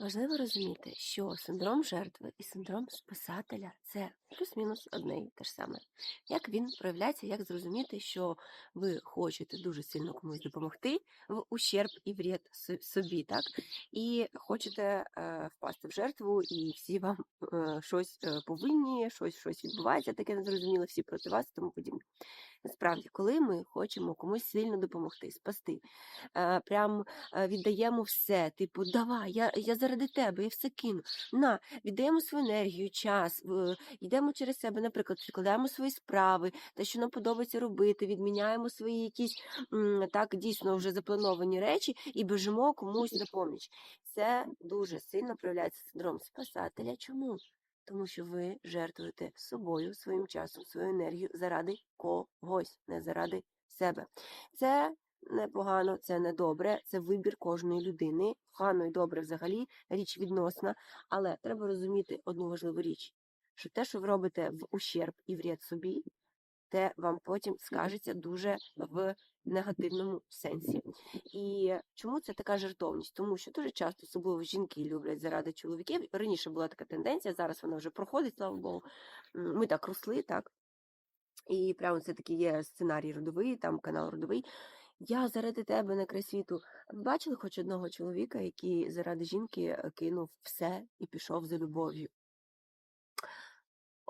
Важливо розуміти, що синдром жертви і синдром спасателя це плюс-мінус одне і те ж саме. Як він проявляється, як зрозуміти, що ви хочете дуже сильно комусь допомогти в ущерб і вред со- собі, так? І хочете е, впасти в жертву, і всі вам е, щось е, повинні, щось, щось відбувається, таке незрозуміле, всі проти вас тому подібне. Насправді, коли ми хочемо комусь сильно допомогти, спасти, е, прям е, віддаємо все, типу, давай, я, я заради тебе, я все кину. На, віддаємо свою енергію, час, йдемо через себе, наприклад, прикладаємо свої справи, те, що нам подобається робити, відміняємо свої якісь так дійсно вже заплановані речі і біжимо комусь на поміч. Це дуже сильно проявляється синдром спасателя. Чому? Тому що ви жертвуєте собою, своїм часом, свою енергію заради когось, не заради себе. Це непогано, це не добре, це вибір кожної людини. Погано і добре взагалі річ відносна, але треба розуміти одну важливу річ: що те, що ви робите в ущерб і вряд собі, те вам потім скажеться дуже в негативному сенсі. І чому це така жертовність? Тому що дуже часто, особливо жінки, люблять заради чоловіків. Раніше була така тенденція, зараз вона вже проходить, слава Богу. Ми так росли, так. І прямо це такий є сценарій родовий, там канал родовий. Я заради тебе на край світу. Бачили хоч одного чоловіка, який заради жінки е, кинув все і пішов за любов'ю.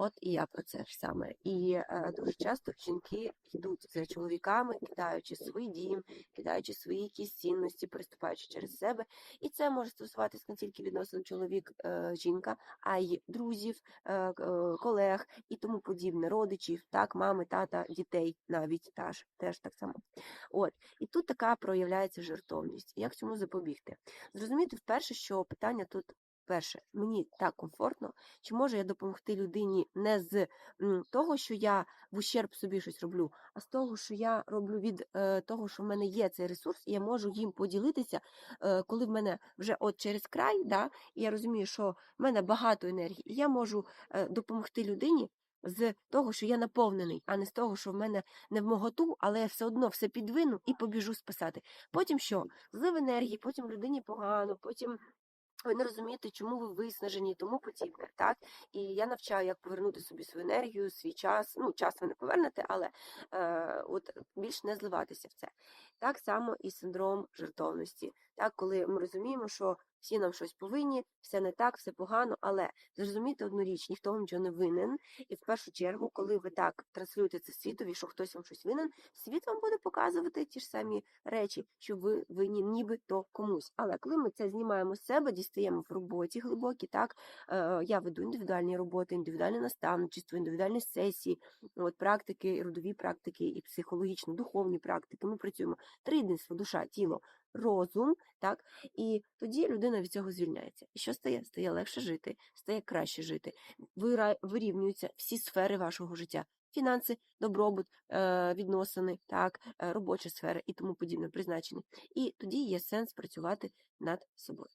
От і я про це ж саме. І е, дуже часто жінки йдуть за чоловіками, кидаючи свій дім, кидаючи свої якісь цінності, переступаючи через себе. І це може стосуватися не тільки відносин чоловік-жінка, а й друзів, е, е, колег і тому подібне, родичів, так, мами, тата, дітей навіть теж, теж так само. От і тут така проявляється жертовність. Як цьому запобігти? Зрозуміти вперше, що питання тут. Перше, мені так комфортно, чи можу я допомогти людині не з того, що я в ущерб собі щось роблю, а з того, що я роблю від е, того, що в мене є цей ресурс, і я можу їм поділитися, е, коли в мене вже от через край, да, і я розумію, що в мене багато енергії, і я можу е, допомогти людині. З того, що я наповнений, а не з того, що в мене не в моготу, але я все одно все підвину і побіжу спасати. Потім що? Злив енергії, потім людині погано, потім ви не розумієте, чому ви виснажені тому подібне. Так? І я навчаю, як повернути собі свою енергію, свій час. Ну, час ви не повернете, але е, от більш не зливатися в це. Так само і синдром жертовності. Так, коли ми розуміємо, що всі нам щось повинні, все не так, все погано, але зрозумійте одну річ, ніхто вам нічого не винен. І в першу чергу, коли ви так транслюєте це світові, що хтось вам щось винен, світ вам буде показувати ті ж самі речі, що ви винні нібито комусь. Але коли ми це знімаємо з себе, дістаємо в роботі глибокі, так е, я веду індивідуальні роботи, індивідуальне наставничество, індивідуальні сесії, от практики, родові практики і психологічно духовні практики. Ми працюємо триєдинство, душа, тіло, розум, так і тоді людина від цього звільняється. І що стає? Стає легше жити, стає краще жити. Вирівнюються всі сфери вашого життя. Фінанси, добробут, е, відносини, так, е, робоча сфера і тому подібне призначення. І тоді є сенс працювати над собою.